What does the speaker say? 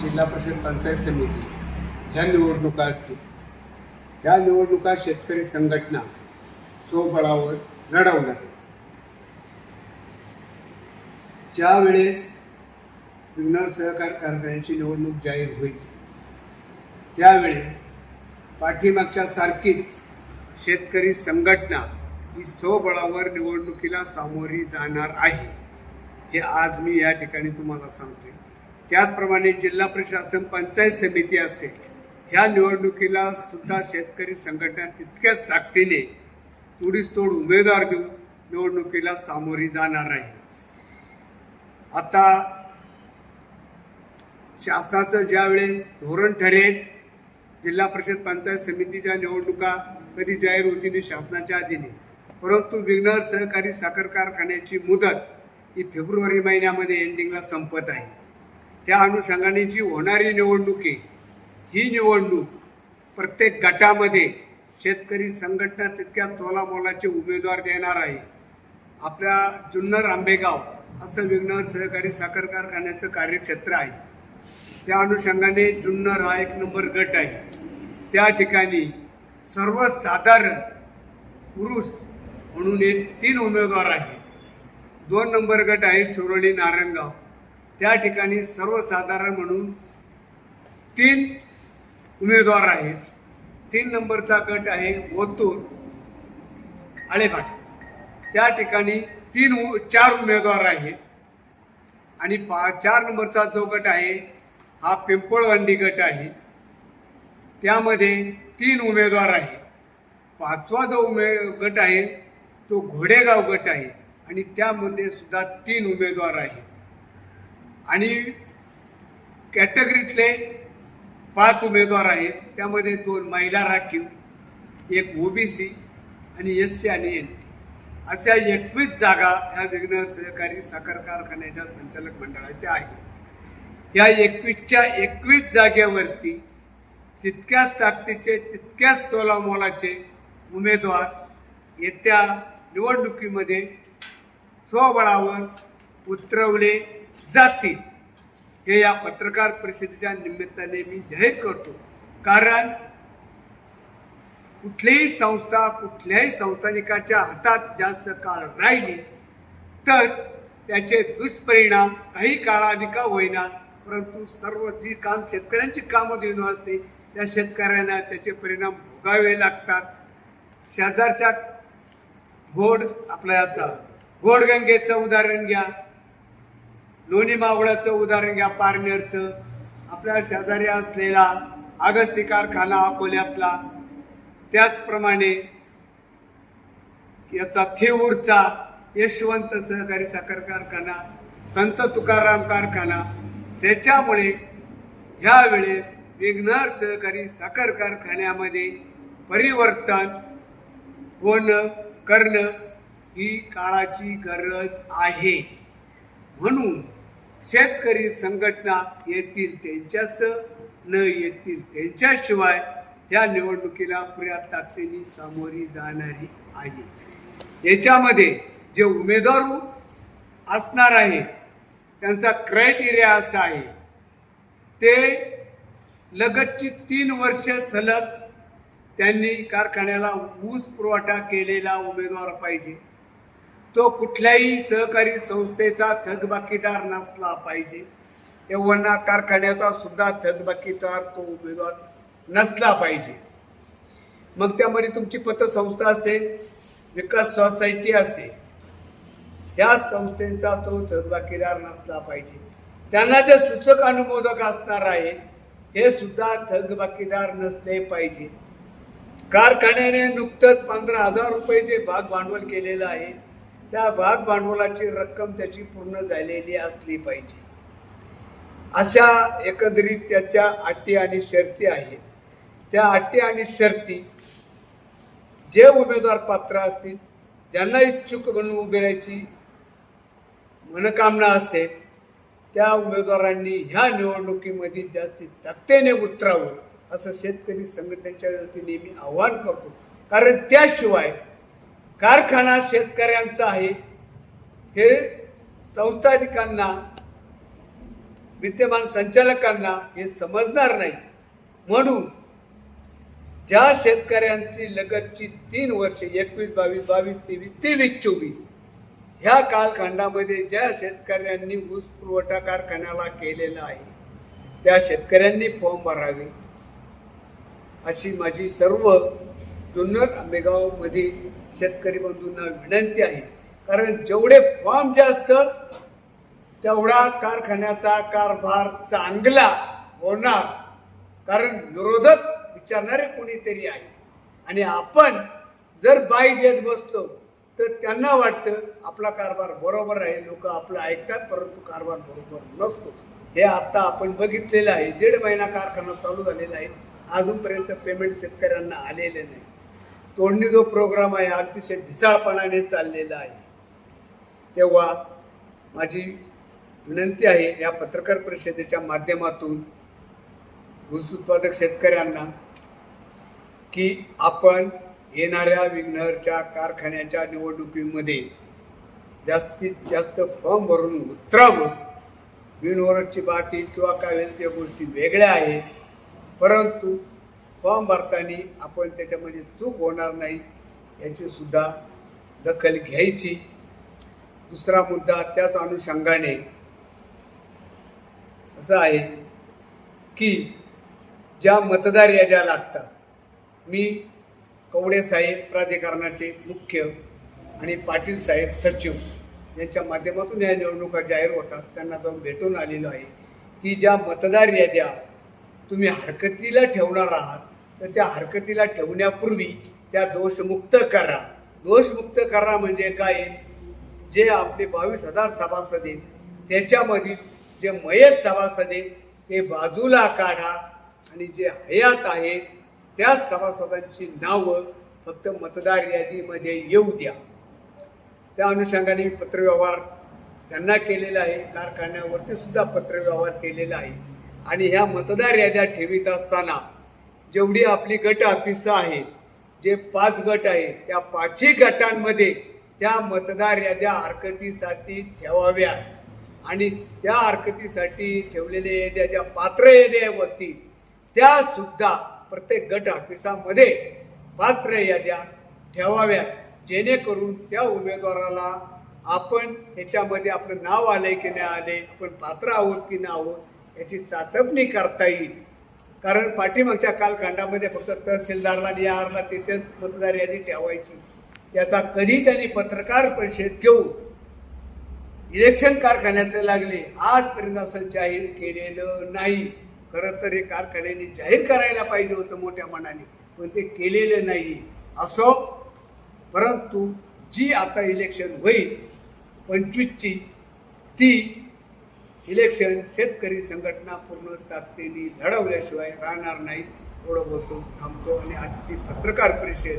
जिल्हा परिषद पंचायत समिती ह्या निवडणुका असतील ह्या निवडणुका शेतकरी संघटना स्वबळावर लढवणार आहेत. ज्या वेळेस विघ्नर सहकार कारखान्याची निवडणूक जाहीर होईल त्यावेळेस पाठीमागच्या सारखीच शेतकरी संघटना ही स्वबळावर निवडणुकीला सामोरी जाणार आहे हे आज मी या ठिकाणी तुम्हाला सांगतोय त्याचप्रमाणे जिल्हा प्रशासन पंचायत समिती असेल ह्या निवडणुकीला सुद्धा शेतकरी संघटना तितक्याच ताकदीने तोडीस तोड उमेदवार देऊन निवडणुकीला सामोरी जाणार नाही आता शासनाचं ज्यावेळेस धोरण ठरेल जिल्हा परिषद पंचायत समितीच्या निवडणुका कधी जाहीर होतील शासनाच्या अधीने परंतु विघ्नर सहकारी साखर कारखान्याची मुदत ही फेब्रुवारी महिन्यामध्ये एंडिंगला संपत आहे. त्या अनुषंगाने जी होणारी निवडणूक आहे ही निवडणूक प्रत्येक गटामध्ये शेतकरी संघटना तितक्या तोलामोलाचे उमेदवार देणार आहे. आपल्या जुन्नर आंबेगाव असं विज्ञान सहकारी साखर कारखान्याचं कार्यक्षेत्र आहे. त्या अनुषंगाने जुन्नर हा एक नंबर गट आहे. त्या ठिकाणी सर्वसाधारण पुरुष म्हणून एक तीन उमेदवार आहे दोन नंबर गट आहे शिरोली नारायणगाव. त्या ठिकाणी सर्वसाधारण म्हणून तीन उमेदवार आहेत. तीन नंबरचा गट आहे ओतूर आळेपाटी त्या ठिकाणी तीन उ- चार उमेदवार आहेत. आणि पा चार नंबरचा जो गट आहे हा पिंपळवंडी गट आहे. त्यामध्ये तीन उमेदवार आहे पाचवा जो उमे गट आहे तो घोडेगाव गट आहे. आणि त्यामध्ये सुद्धा तीन उमेदवार आहे आणि कॅटेगरीतले पाच उमेदवार आहेत. त्यामध्ये दोन महिला राखीव एक ओबीसी आणि एस सी आणि एन टी अशा एकवीस जागा ह्या विघ्न सहकारी साखर कारखान्याच्या संचालक मंडळाच्या आहेत. या एकवीसच्या एकवीस जागेवरती तितक्याच ताकदीचे तितक्याच तोलामोलाचे उमेदवार येत्या निवडणुकीमध्ये स्वबळावर उतरवले जातील. हे या पत्रकार परिषदेच्या निमित्ताने मी जाहीर करतो. कारण कुठलीही संस्था कुठल्याही संस्थानिकाच्या हातात जास्त काळ राहिली तर त्याचे दुष्परिणाम काही काळाधिका होईना परंतु सर्व जी काम शेतकऱ्यांची कामं देऊन असते त्या शेतकऱ्यांना त्याचे परिणाम भोगावे लागतात. शेजारच्या घोड आपल्या याचा घोडगंगेचं उदाहरण घ्या. लोणी मावळाचं उदाहरण घ्या पारनेरचं. आपल्या शेजारी असलेला आगस्ती कारखाना अकोल्यातला. त्याचप्रमाणे याचा थेऊरचा यशवंत सहकारी साखर कारखाना संत तुकाराम कारखाना. त्याच्यामुळे ह्या वेळेस विघ्नर सहकारी साखर कारखान्यामध्ये परिवर्तन होणं करणं ही काळाची गरज आहे. म्हणून शेतकरी संघटना येतील त्यांच्यास न येतील त्यांच्याशिवाय या निवडणुकीला पुऱ्या ताकदीने सामोरी जाणारी आहे. याच्यामध्ये जे उमेदवार असणार आहे त्यांचा क्रायटेरिया असा आहे. ते लगतची तीन वर्ष सलग त्यांनी कारखान्याला ऊस पुरवठा केलेला उमेदवार पाहिजे. तो कुठल्याही सहकारी संस्थेचा थकबाकीदार नसला पाहिजे. यवना कारखान्याचा सुद्धा थकबाकीदार तो उमेदवार नसला पाहिजे. मग त्यामध्ये तुमची पतसंस्था असेल विकास सोसायटी असेल या संस्थेचा तो थकबाकीदार नसला पाहिजे. त्यांना जे सूचक अनुमोदक असणार आहेत हे सुद्धा थकबाकीदार नसले पाहिजे. कारखान्याने नुकतंच पंधरा हजार रुपये जे भाग भांडवल केलेलं आहे त्या भाग भांडवलाची रक्कम त्याची पूर्ण झालेली असली पाहिजे. अशा एकंदरीत त्याच्या अटी आणि शर्ती आहेत. त्या अटी आणि शर्ती जे उमेदवार पात्र असतील ज्यांना इच्छुक म्हणून उभे राहायची मनकामना असेल त्या उमेदवारांनी ह्या निवडणुकीमध्ये जास्तीत ताकदीने उतरावं असं शेतकरी संघटनेच्या वतीने मी आवाहन करतो. कारण त्याशिवाय कारखाना शेतकऱ्यांचा आहे. हे संस्थानिकांना विद्यमान संचालकांना हे समजणार नाही. म्हणून ज्या शेतकऱ्यांची लगतची तीन वर्षे एकवीस बावीस बावीस तेवीस तेवीस चोवीस ह्या कालखंडामध्ये ज्या शेतकऱ्यांनी ऊस पुरवठा कारखान्याला केलेला आहे त्या शेतकऱ्यांनी फॉर्म भरावे. अशी माझी सर्व जुन्नर आंबेगावमधील शेतकरी बंधूंना विनंती आहे. कारण जेवढे फॉर्म जास्त तेवढा कारखान्याचा कारभार चांगला होणार. कारण विरोधक विचारणारे कोणीतरी आहे. आणि आपण जर बाई देत बसलो तर त्यांना वाटतं आपला कारभार बरोबर आहे लोक आपलं ऐकतात परंतु कारभार बरोबर नसतो. हे आता आपण बघितलेलं आहे. दीड महिना कारखाना चालू झालेला आहे. अजूनपर्यंत पेमेंट शेतकऱ्यांना आलेले नाही. तोडणी जो प्रोग्राम आहे अतिशय ढिसाळपणाने चाललेला आहे. तेव्हा माझी विनंती आहे या पत्रकार परिषदेच्या माध्यमातून ऊस उत्पादक शेतकऱ्यांना की आपण येणाऱ्या विघ्नरच्या कारखान्याच्या निवडणुकीमध्ये जास्तीत जास्त फॉर्म भरून उतरावं. बिनवरची बात किंवा काय त्या गोष्टी वेगळ्या आहेत. परंतु फॉर्म भरताना आपण त्याच्यामध्ये चूक होणार नाही याची सुद्धा दखल घ्यायची. दुसरा मुद्दा त्याच अनुषंगाने असं आहे की ज्या मतदार याद्या लागतात मी कवडे साहेब प्राधिकरणाचे मुख्य आणि पाटील साहेब सचिव यांच्या माध्यमातून या निवडणुका जाहीर होतात. त्यांना जाऊन भेटून आलेलो आहे की ज्या मतदार याद्या तुम्ही हरकतीला ठेवणार आहात तर त्या हरकतीला ठेवण्यापूर्वी त्या दोषमुक्त करा. दोषमुक्त करा म्हणजे काय? जे आपले बावीस हजार सभासद आहेत त्याच्यामधील जे मयत सभासद आहेत ते बाजूला काढा आणि जे हयात आहेत त्याच सभासदांची नावं फक्त मतदार यादीमध्ये येऊ द्या. त्या अनुषंगाने मी पत्रव्यवहार त्यांना केलेला आहे कारखान्यावरती सुद्धा पत्रव्यवहार केलेला आहे. आणि ह्या मतदार याद्या ठेवीत असताना जेवढी आपली गट ऑफिसं आहेत जे पाच गट आहेत त्या पाचही गटांमध्ये त्या मतदार याद्या हरकतीसाठी ठेवाव्या. आणि त्या हरकतीसाठी ठेवलेल्या याद्या ज्या पात्र याद्या होती त्या सुद्धा प्रत्येक गट ऑफिसामध्ये पात्र याद्या ठेवाव्यात. जेणेकरून त्या उमेदवाराला आपण ह्याच्यामध्ये आपलं नाव आलंय की नाही आले आपण पात्र आहोत की नाही आहोत याची चाचपणी करता येईल. कारण पाठीमागच्या कालखंडामध्ये फक्त तहसीलदारला नि आरला तिथेच मतदार यादी ठेवायची. त्याचा कधी त्यांनी पत्रकार परिषद घेऊन इलेक्शन कारखान्याचे लागले. आजपर्यंत असं जाहीर केलेलं नाही. खरं तर हे कारखान्याने जाहीर करायला पाहिजे होतं मोठ्या मनाने पण ते केलेलं नाही. असो परंतु जी आता इलेक्शन होईल पंचवीसची ती इलेक्शन शेतकरी संघटना पूर्ण ताकदीने लढवल्याशिवाय राहणार नाही. एवढं बोलतो थांबतो. आणि आजची पत्रकार परिषद